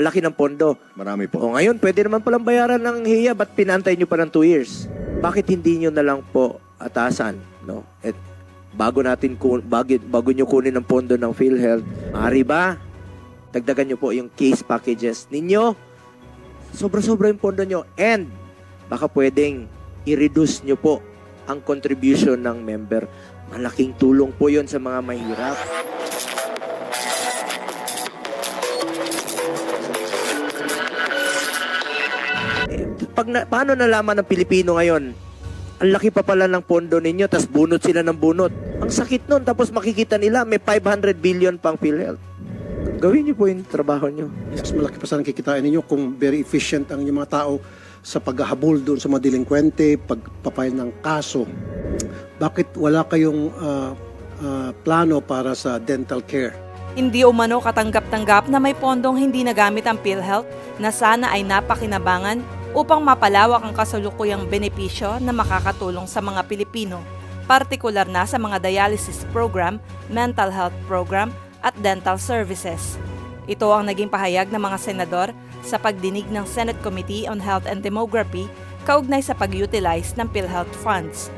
Ang laki ng pondo. Marami po. O ngayon, pwede naman palang bayaran ng hiya. Ba't pinantay nyo pa ng 2 years? Bakit hindi nyo na lang po atasan? No? At bago natin kun bago, bago nyo kunin ang pondo ng PhilHealth, maaari ba? Dagdagan nyo po yung case packages ninyo. Sobra-sobra yung pondo nyo. And baka pwedeng i-reduce nyo po ang contribution ng member. Malaking tulong po yon sa mga mahirap. Pag na, paano nalaman ng Pilipino ngayon? Ang laki pa pala ng pondo ninyo, tas bunot sila ng bunot. Ang sakit nun, tapos makikita nila may 500 billion pang PhilHealth. Gawin niyo po yung trabaho niyo. Mas malaki pa sana kikitain ninyo kung very efficient ang inyong mga tao sa paghahabol doon sa mga delinkwente, pagpapile ng kaso. Bakit wala kayong ah, ah, plano para sa dental care? Hindi umano katanggap-tanggap na may pondong hindi nagamit ang PhilHealth na sana ay napakinabangan upang mapalawak ang kasalukuyang benepisyo na makakatulong sa mga Pilipino, partikular na sa mga dialysis program, mental health program at dental services. Ito ang naging pahayag ng mga senador sa pagdinig ng Senate Committee on Health and Demography kaugnay sa pag-utilize ng PhilHealth funds.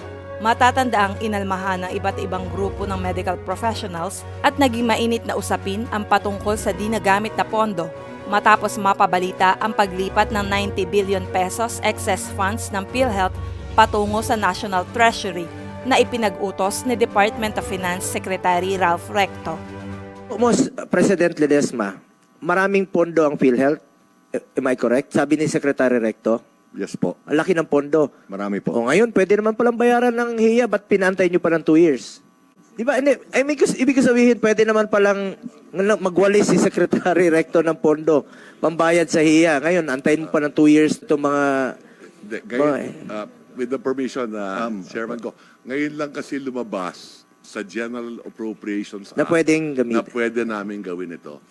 Matatanda ang inalmahan ng iba't ibang grupo ng medical professionals at naging mainit na usapin ang patungkol sa di nagamit na pondo matapos mapabalita ang paglipat ng 90 billion pesos excess funds ng PhilHealth patungo sa National Treasury na ipinag-utos ni Department of Finance Secretary Ralph Recto. Almost, President Ledesma, maraming pondo ang PhilHealth. Eh, Am I correct? Sabi ni Secretary Recto, Yes po. ang laki ng pondo. Marami po. O ngayon, pwede naman palang bayaran ng hiya. Ba't pinantay nyo pa ng 2 years? Di ba? Hindi, I mean, kus- ibig ko sabihin, pwede naman palang ng- magwalis si Secretary Recto ng pondo. Pambayad sa hiya. Ngayon, antayin mo pa ng 2 years itong mga... Hindi, ngayon, uh, with the permission na Chairman ko, ngayon lang kasi lumabas sa General Appropriations Na Act pwedeng gamitin. na pwede namin gawin ito.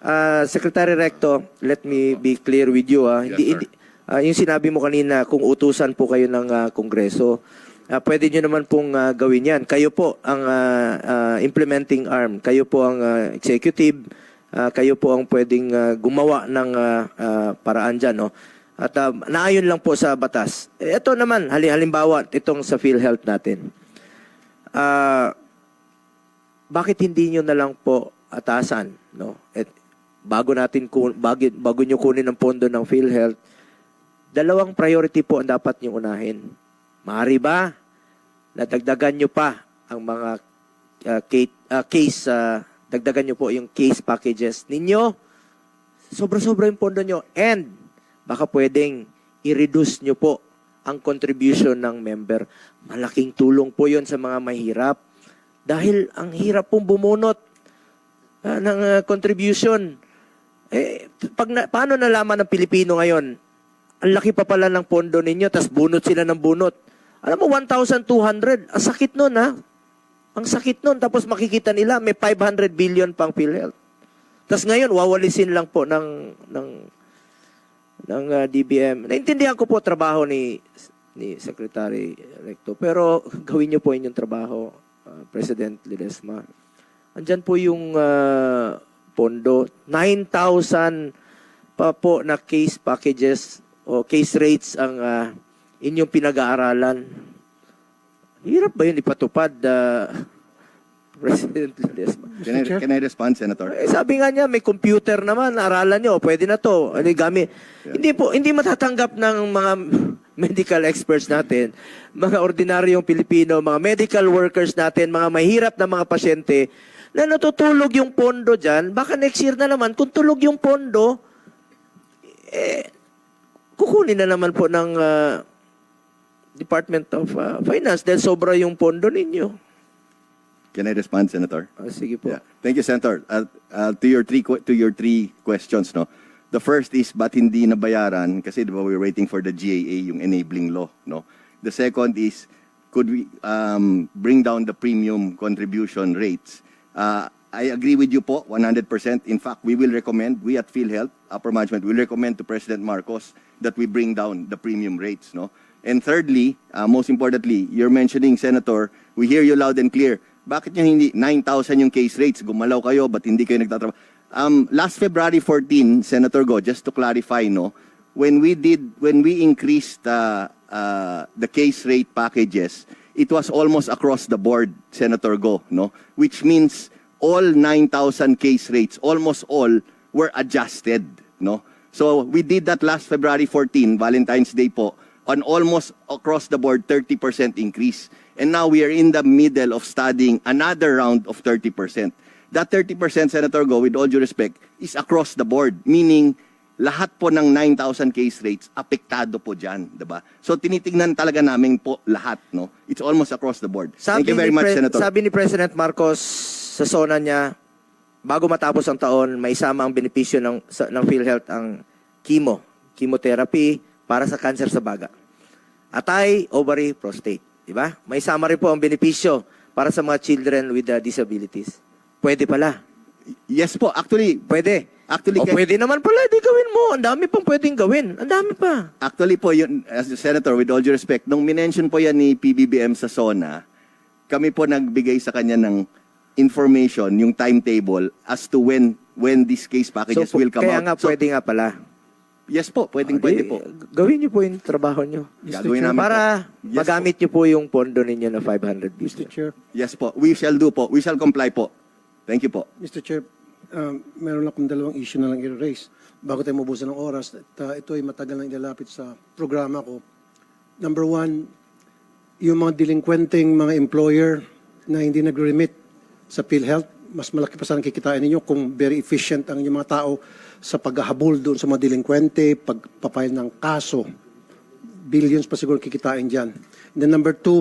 Ah, Secretary Recto, let me be clear with you. ah. Yes, Hindi, sir. hindi, ah, yung sinabi mo kanina, kung utusan po kayo ng ah, Kongreso, ah, pwede nyo naman pong ah, gawin yan. Kayo po ang ah, ah, implementing arm. Kayo po ang ah, executive. Ah, kayo po ang pwedeng ah, gumawa ng ah, ah, paraan dyan. No? At ah, naayon lang po sa batas. Ito naman, hali- halimbawa, itong sa PhilHealth natin. Ah, bakit hindi nyo na lang po atasan, no? At bago natin kun bago, bago nyo kunin ang pondo ng PhilHealth, dalawang priority po ang dapat nyo unahin. Maaari ba na dagdagan nyo pa ang mga ah, ca- ah, case, ah, dagdagan nyo po yung case packages ninyo? Sobra-sobra yung pondo nyo. And baka pwedeng i-reduce nyo po ang contribution ng member. Malaking tulong po yon sa mga mahirap. Dahil ang hirap pong bumunot ah, ng ah, contribution. Eh, pag na, paano nalaman ng Pilipino ngayon? Ang laki pa pala ng pondo ninyo, tas bunot sila ng bunot. Alam mo, 1,200. Ang sakit nun, ha? Ang sakit nun. Tapos makikita nila, may 500 billion pang PhilHealth. Tas ngayon, wawalisin lang po ng, ng, ng ah, DBM. Naintindihan ko po trabaho ni, ni Secretary Recto. Pero gawin niyo po inyong trabaho, ah, President Ledesma. Andyan po yung ah, pondo. 9,000 pa po na case packages o case rates ang ah, inyong pinag-aaralan. Hirap ba yun ipatupad, ah, President Ledesma? Can I, can I respond, Senator? Eh, sabi nga niya, may computer naman, aralan nyo, pwede na to. Ano, gamit. Hindi po, hindi matatanggap ng mga medical experts natin, mga ordinaryong Pilipino, mga medical workers natin, mga mahirap na mga pasyente, na natutulog yung pondo dyan, baka next year na naman, kung tulog yung pondo, eh, kukunin na naman po ng ah, Department of ah, Finance dahil sobra yung pondo ninyo. Can I respond, Senator? Ah, sige po. Yeah. Thank you, Senator. Uh, uh, to your three to your three questions, no. The first is ba't hindi nabayaran kasi 'di ba we're waiting for the GAA yung enabling law, no. The second is could we um, bring down the premium contribution rates? Uh, I agree with you po 100%. In fact, we will recommend we at PhilHealth upper management will recommend to President Marcos that we bring down the premium rates, no. And thirdly, uh, most importantly, you're mentioning Senator, we hear you loud and clear. Bakit nyo hindi 9,000 yung case rates? Gumalaw kayo, ba't hindi kayo nagtatrabaho? Um, last February 14, Senator Go, just to clarify, no, when we did, when we increased uh, uh, the case rate packages, it was almost across the board, Senator Go, no, which means all 9,000 case rates, almost all, were adjusted, no. So we did that last February 14, Valentine's Day po, on almost across the board 30% increase. And now we are in the middle of studying another round of 30%. That 30%, Senator Go, with all due respect, is across the board. Meaning, lahat po ng 9,000 case rates, apektado po dyan. Diba? So, tinitingnan talaga namin po lahat. No? It's almost across the board. Thank you very much, Senator. Sabi ni President Marcos sa SONA niya, bago matapos ang taon, may isama ang benepisyo ng, sa, ng PhilHealth ang chemo, chemotherapy para sa cancer sa baga. Atay, ovary, prostate. Di ba? May rin po ang benepisyo para sa mga children with uh, disabilities. Pwede pala. yes po, actually, Pwede. Actually, o kay- pwede naman pala, di gawin mo. Ang dami pang pwedeng gawin. Ang dami pa. Actually po, yun, as the Senator, with all due respect, nung minention po yan ni PBBM sa SONA, kami po nagbigay sa kanya ng information, yung timetable, as to when when these case packages po- will come kaya out. nga So, pwede nga pala. Yes po, pwedeng O, pwede po. Gawin niyo po yung trabaho niyo. Gagawin namin Para. Yes magamit niyo po yung pondo ninyo na 500 Mr. billion. Chair, Yes po, we shall do po. We shall comply po. Thank you po. Mr. Chair, um, meron akong dalawang issue na lang i-raise bago tayo mabusan ng oras. At, uh, ito ay matagal nang ilalapit sa programa ko. Number one, yung mga delinquenting mga employer na hindi nagre-remit sa PhilHealth, mas malaki pa sana kikitain ninyo kung very efficient ang inyong mga tao sa paghahabol doon sa mga delinquente, pagpapile ng kaso. Billions pa siguro kikitain dyan. And then number two,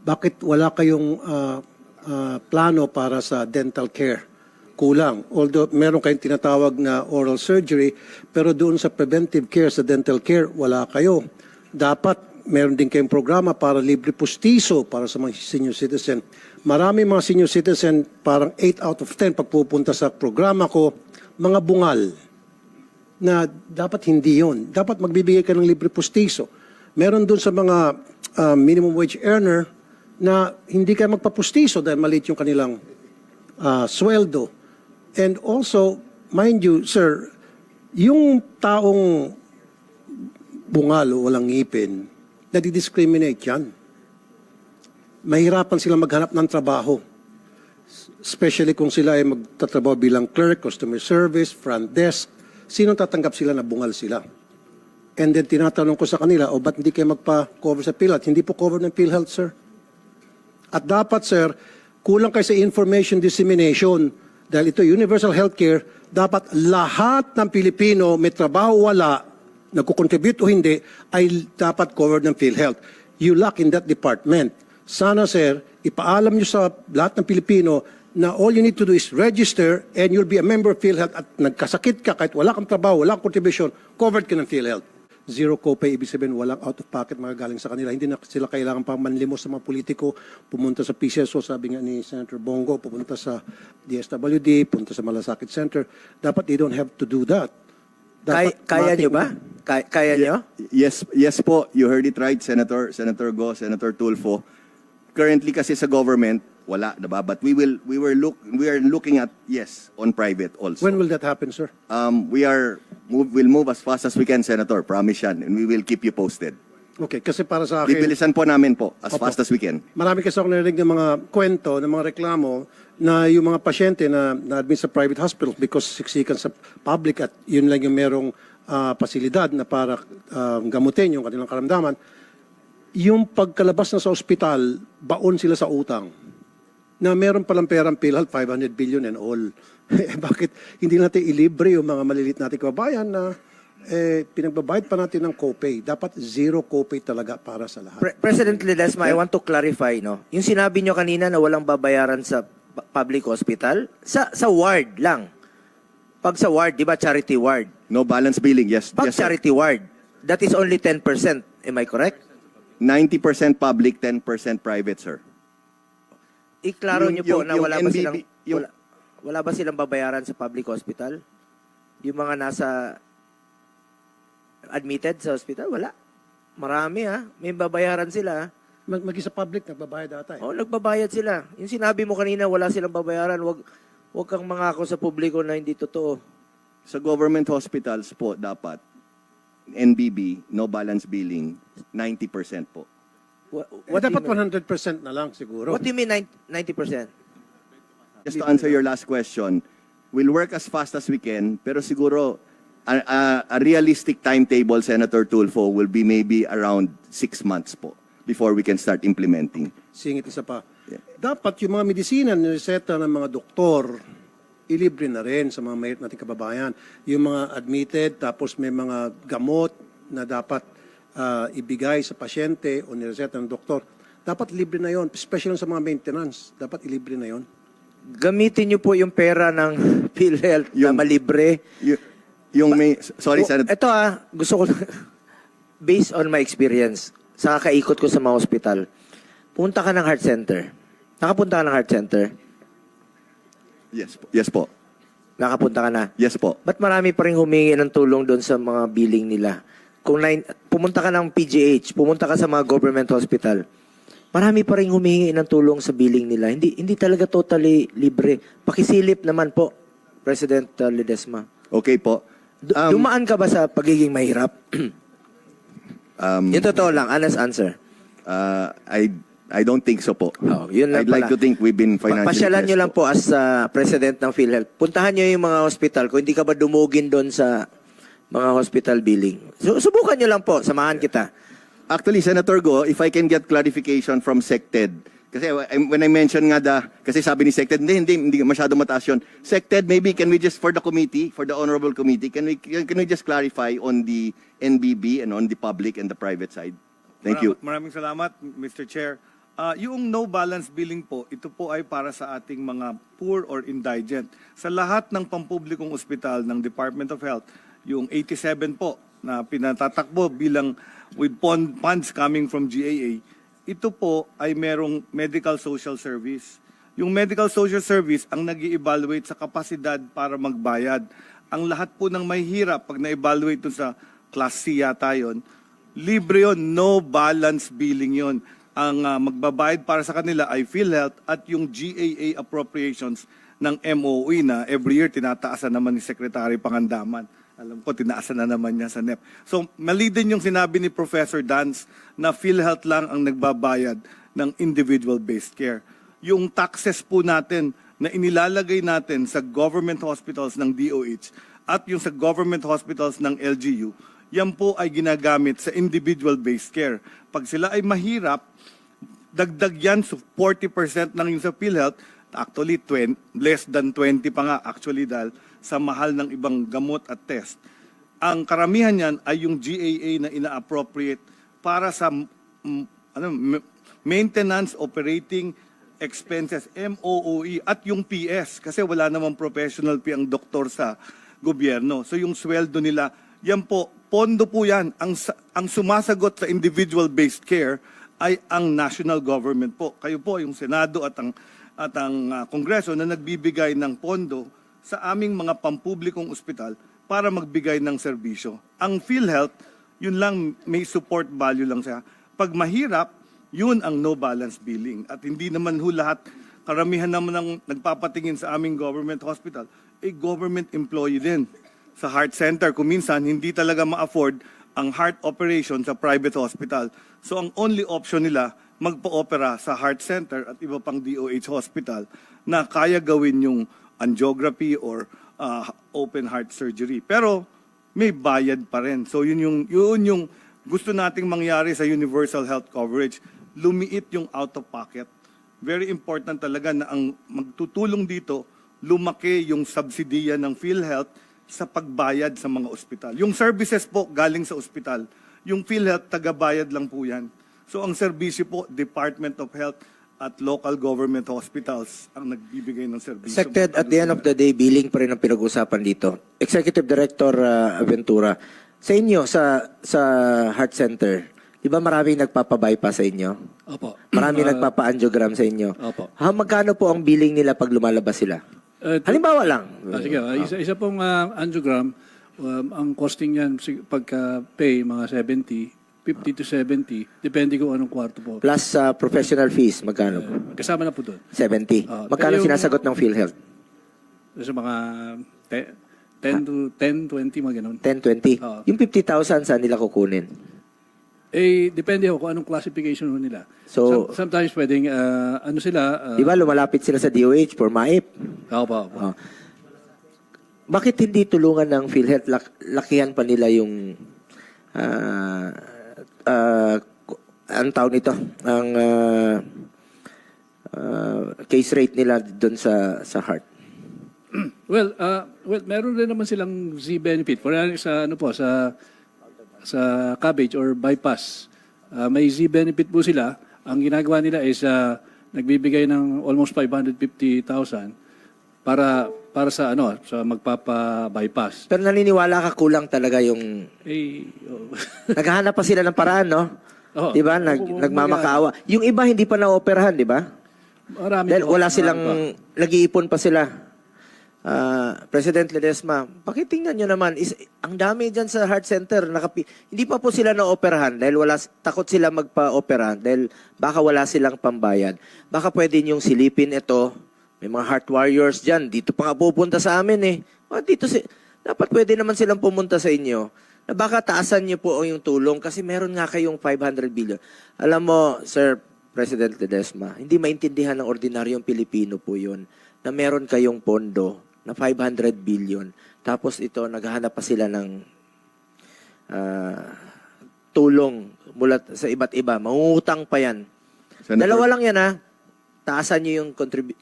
bakit wala kayong ah, ah, plano para sa dental care? Kulang. Although meron kayong tinatawag na oral surgery, pero doon sa preventive care, sa dental care, wala kayo. Dapat meron din kayong programa para libre pustiso para sa mga senior citizen. Marami mga senior citizen, parang 8 out of 10 pagpupunta sa programa ko, mga bungal na dapat hindi yon. Dapat magbibigay ka ng libre pustiso. Meron dun sa mga ah, minimum wage earner na hindi ka magpapustiso dahil maliit yung kanilang ah, sweldo. And also, mind you, sir, yung taong bungal o walang ngipin, nadi-discriminate yan. Mahirapan sila maghanap ng trabaho. Especially kung sila ay magtatrabaho bilang clerk, customer service, front desk. Sino tatanggap sila na bungal sila? And then tinatanong ko sa kanila, o ba't hindi kayo magpa-cover sa PhilHealth? Hindi po cover ng PhilHealth, sir. At dapat, sir, kulang kayo sa information dissemination. Dahil ito, universal healthcare, dapat lahat ng Pilipino, may trabaho wala, nagkukontribute o hindi, ay dapat covered ng PhilHealth. You lack in that department. Sana, sir, ipaalam nyo sa lahat ng Pilipino na all you need to do is register and you'll be a member of PhilHealth at nagkasakit ka kahit wala kang trabaho, wala kang contribution, covered ka ng PhilHealth. Zero copay, ibig sabihin walang out-of-pocket mga galing sa kanila. Hindi na sila kailangan pa manlimos sa mga politiko, pumunta sa PCSO, sabi nga ni Senator Bongo, pumunta sa DSWD, pumunta sa Malasakit Center. Dapat they don't have to do that. Kaya, Dapat kaya matik- niyo ba? Kaya, kaya niyo? Yes, yes po. You heard it right, Senator, Senator Go, Senator Tulfo. Currently kasi sa government, wala, diba? But we will, we were look, we are looking at, yes, on private also. When will that happen, sir? Um, we are, move, we'll move as fast as we can, Senator. Promise yan. And we will keep you posted. Okay, kasi para sa akin... Bibilisan po namin po, as Opo. fast as we can. Marami kasi ako narinig ng mga kwento, ng mga reklamo na yung mga pasyente na na-admit sa private hospitals because siksikan sa public at yun lang yung merong ah, pasilidad na para ah, gamutin yung kanilang karamdaman. Yung pagkalabas na sa ospital, baon sila sa utang. Na meron palang perang PhilHealth, 500 billion and all. Eh, Bakit hindi natin ilibre yung mga malilit natin kababayan na eh, pinagbabayad pa natin ng copay. Dapat zero copay talaga para sa lahat. Pre- President Ledesma, I want to clarify, no? Yung sinabi nyo kanina na walang babayaran sa pu- public hospital, sa sa ward lang. Pag sa ward, di ba charity ward? No balance billing, yes. Pag yes sir. charity ward, that is only 10%. Am I correct? 90% public, 10% private, sir. Iklaro Yung- nyo po yung- na yung wala ba NBB silang yung- wala, wala ba silang babayaran sa public hospital? Yung mga nasa admitted sa hospital, wala. Marami ha. May babayaran sila. ha. Mag- Maging sa public, nagbabayad ata eh. Oh, nagbabayad sila. Yung sinabi mo kanina, wala silang babayaran, wag Huwag kang mangako sa publiko na hindi totoo. Sa government hospitals po, dapat, NBB, no balance billing, 90% po. What, Eh, what, do you dapat mean? 100% na lang siguro. what do you mean 90%? Just to answer your last question, we'll work as fast as we can, pero siguro a, a, a realistic timetable, Senator Tulfo, will be maybe around six months po before we can start implementing. Singit isa pa. Yeah. Dapat yung mga medisina na reseta ng mga doktor, ilibre na rin sa mga mahirap nating kababayan. Yung mga admitted, tapos may mga gamot na dapat ah, ibigay sa pasyente o nireseta ng doktor, dapat libre na yon, especially sa mga maintenance. Dapat ilibre na yon. Gamitin niyo po yung pera ng PhilHealth na Yung- malibre. Y- yung may, sorry, O, Senator. Ito ah, gusto ko, based on my experience, sa kakaikot ko sa mga hospital, punta ka ng heart center. Nakapunta ka ng heart center? Yes po. Yes po. Nakapunta ka na? Yes po. Ba't marami pa rin humingi ng tulong doon sa mga billing nila? Kung nine, pumunta ka ng PGH, pumunta ka sa mga government hospital, marami pa rin humingi ng tulong sa billing nila. Hindi hindi talaga totally libre. Pakisilip naman po, President uh, Ledesma. Okay po. Um, dumaan ka ba sa pagiging mahirap? um, Yung totoo lang, honest answer. uh, I, I don't think so po. Oh, yun lang I'd like pala. to think we've been financially Pasyalan nyo blessed lang po as uh, President ng PhilHealth. Puntahan nyo yung mga hospital. Kung hindi ka ba dumugin doon sa mga hospital billing. So, subukan nyo lang po. Samahan kita. Actually, Senator Go, if I can get clarification from SecTed, kasi when I mentioned nga the, kasi sabi ni SecTed, hindi, hindi, hindi masyado mataas yun. SecTed, maybe can we just, for the committee, for the honorable committee, can we, can we just clarify on the NBB and on the public and the private side? Thank you. Maraming salamat, Mr. Chair. Ah, yung no balance billing po, ito po ay para sa ating mga poor or indigent. Sa lahat ng pampublikong ospital ng Department of Health, yung 87 po na pinatatakbo bilang with pon- funds coming from GAA, ito po ay merong medical social service. Yung medical social service ang nag evaluate sa kapasidad para magbayad. Ang lahat po ng may hirap, pag na-evaluate sa class C yata yun, libre yon no balance billing yon Ang ah, magbabayad para sa kanila ay PhilHealth at yung GAA appropriations ng MOE na every year tinataasan naman ni Secretary Pangandaman. Alam ko, tinaasan na naman niya sa NEP. So, mali din yung sinabi ni Professor Dance na PhilHealth lang ang nagbabayad ng individual-based care. Yung taxes po natin na inilalagay natin sa government hospitals ng DOH at yung sa government hospitals ng LGU, yan po ay ginagamit sa individual-based care. Pag sila ay mahirap, dagdag yan so 40% lang yung sa PhilHealth, actually 20, less than 20 pa nga actually dahil sa mahal ng ibang gamot at test. Ang karamihan yan ay yung GAA na ina-appropriate para sa mm, ano, maintenance operating expenses, MOOE, at yung PS, kasi wala namang professional fee ang doktor sa gobyerno. So yung sweldo nila, yan po, pondo po yan. Ang, ang sumasagot sa individual-based care ay ang national government po. Kayo po, yung Senado at ang, at ang ah, Kongreso na nagbibigay ng pondo sa aming mga pampublikong ospital para magbigay ng serbisyo. Ang PhilHealth, yun lang, may support value lang siya. Pag mahirap, yun ang no balance billing. At hindi naman ho lahat, karamihan naman ng nagpapatingin sa aming government hospital, eh government employee din. Sa heart center, kung minsan hindi talaga ma-afford ang heart operation sa private hospital. So ang only option nila, magpa-opera sa heart center at iba pang DOH hospital na kaya gawin yung angiography or uh, open heart surgery. Pero may bayad pa rin. So yun yung, yun yung gusto nating mangyari sa universal health coverage. Lumiit yung out of pocket. Very important talaga na ang magtutulong dito, lumaki yung subsidiya ng PhilHealth sa pagbayad sa mga ospital. Yung services po galing sa ospital. Yung PhilHealth, tagabayad lang po yan. So ang serbisyo po, Department of Health at local government hospitals ang nagbibigay ng serbisyo. Sected, at the end of the day, billing pa rin ang pinag-usapan dito. Executive Director uh, Aventura, sa inyo, sa sa heart center, di ba maraming nagpapa-bypass sa inyo? Opo. Maraming Ah, nagpapa-angiogram sa inyo? Opo. Ha, magkano po ang billing nila pag lumalabas sila? Eh, to- Halimbawa lang. ah, sige, ah, isa, isa pong ah, angiogram, um, ang costing niyan sig- pagka pay mga 70, 50 to 70, depende kung anong kwarto po. Plus uh, professional fees, magkano po? Kasama na po doon. 70. Ah, Magkano pero yung- sinasagot ng PhilHealth? Sa mga te- 10 to 10, 20, mga ganun. 10, 20. Oo. Yung 50,000 saan nila kukunin? Eh, depende ho kung anong classification ho nila. So- Some- sometimes pwedeng, ah, ano sila, uh, Di ba lumalapit sila sa DOH for MAIP? Opo, opo. Oh. Bakit hindi tulungan ng PhilHealth? Lak- lakihan pa nila yung ah ah, ku- ang tawag nito, ang ah, ah, case rate nila doon sa sa heart. Well, uh, well, meron rin naman silang Z benefit. For example, sa ano po sa sa cabbage or bypass, uh, may Z benefit po sila. Ang ginagawa nila is uh, nagbibigay ng almost 550,000 para para sa ano sa magpapa-bypass. Pero naniniwala ka kulang talaga yung Eh, oh. naghahanap pa sila ng paraan, no? Oo. 'Di ba? Nag, Oo, nagmamakaawa. Yung iba hindi pa na-operahan, 'di ba? marami Dahil wala silang, nag-iipon pa sila. Ah, President Ledesma, pakitingnan nyo naman, is, ang dami dyan sa heart center, nakapi, hindi pa po sila na-operahan dahil wala, takot sila magpa-operahan dahil baka wala silang pambayad. Baka pwede nyong silipin ito, may mga heart warriors dyan, dito pa nga pupunta sa amin eh. O, dito si, dapat pwede naman silang pumunta sa inyo na baka taasan niyo po yung tulong kasi meron nga kayong 500 billion. Alam mo, Sir President Ledesma, hindi maintindihan ng ordinaryong Pilipino po yun na meron kayong pondo na 500 billion. Tapos ito, naghahanap pa sila ng ah, tulong mula sa iba't iba. Mangungutang pa yan. Senator- Dalawa lang yan ha. Taasan nyo yung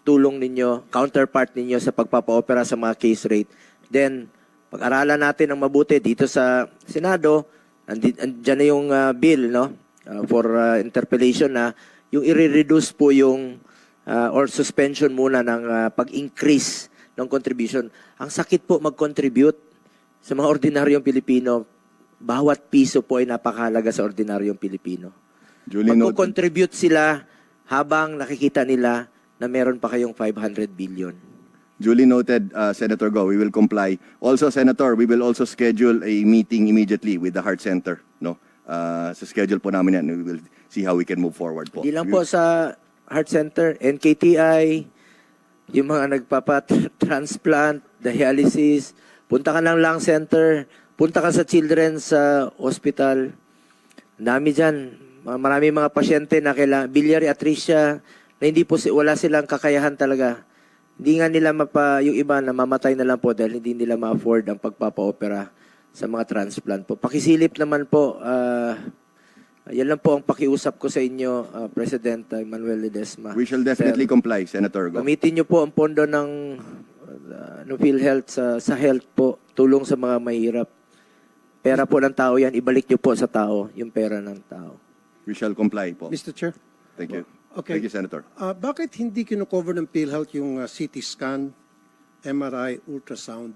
tulong ninyo, counterpart ninyo sa pagpapa-opera sa mga case rate. Then, pag-aralan natin ng mabuti dito sa Senado, andi, andyan na yung ah, bill no? Ah, for ah, interpellation na yung i-reduce po yung ah, or suspension muna ng ah, pag-increase ng contribution. Ang sakit po mag-contribute sa mga ordinaryong Pilipino. Bawat piso po ay napakahalaga sa ordinaryong Pilipino. Magko-contribute sila habang nakikita nila na meron pa kayong 500 billion. Duly noted, uh, Senator Go. We will comply. Also, Senator, we will also schedule a meeting immediately with the Heart Center. No, uh, sa schedule po namin yan. We will see how we can move forward po. Hindi lang po sa heart center, NKTI, yung mga nagpapa-transplant, dialysis, punta ka ng lung center, punta ka sa children's uh, hospital. Dami dyan. Ma- Marami mga pasyente na kailangan, biliary atresia, na hindi po, si- wala silang kakayahan talaga. Hindi nga nila mapa, yung iba na mamatay na lang po dahil hindi nila ma-afford ang pagpapa-opera sa mga transplant po. Pakisilip naman po, ah, yan lang po ang pakiusap ko sa inyo, ah, President ah, Manuel Ledesma. We shall definitely Sir, comply, Senator Go. Gamitin niyo po ang pondo ng uh, no PhilHealth sa, sa health po, tulong sa mga mahirap. Pera po ng tao yan, ibalik niyo po sa tao yung pera ng tao. We shall comply po. Mr. Chair, Thank you. Okay. Thank you, Senator. ah, bakit hindi kino-cover ng PhilHealth yung ah, CT scan, MRI, ultrasound?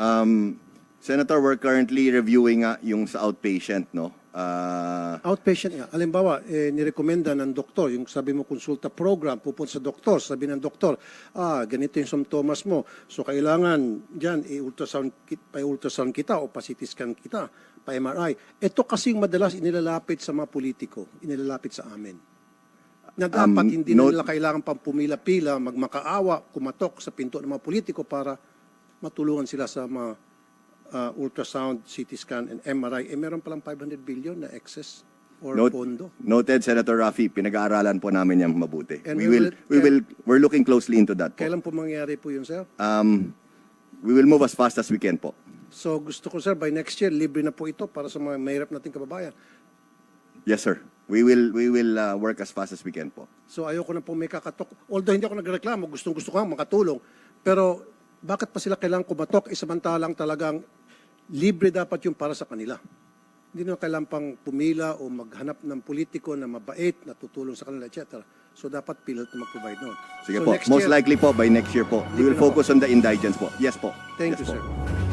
Um, Senator, we're currently reviewing nga yung sa outpatient, no? Uh, Outpatient nga. Alimbawa, eh, nirekomenda ng doktor, yung sabi mo konsulta program, pupunta sa doktor, sabi ng doktor, ah, ganito yung symptoms mo. So, kailangan dyan, i-ultrasound, kit- pa-ultrasound kita o pa-CT scan kita, pa-MRI. Ito kasi yung madalas inilalapit sa mga politiko, inilalapit sa amin. Na dapat Um, hindi na note- nila kailangan pang pumila-pila, magmakaawa, kumatok sa pinto ng mga politiko para matulungan sila sa mga ah, ultrasound, CT scan, and MRI. Eh, meron palang 500 billion na excess or note- pondo. noted, Senator Rafi, pinag-aaralan po namin yan mabuti. And we we will, we will, we're looking closely into that po. Kailan po mangyayari po yun, sir? Um, we will move as fast as we can po. So gusto ko, sir, by next year, libre na po ito para sa mga mahirap nating kababayan. Yes, sir. We will, we will uh, work as fast as we can po. So ayoko na po may kakatok. Although hindi ako nagreklamo, gustong gusto ko makatulong. Pero bakit pa sila kailangan kumatok? Eh, samantalang talagang libre dapat yung para sa kanila. Hindi na kailangan pang pumila o maghanap ng politiko na mabait, na tutulong sa kanila, etc. So dapat PhilHealth na mag-provide noon. Sige so po. Most year, likely po by next year po. We will na po. focus on the indigents po. Yes po. Thank Yes you, po. sir.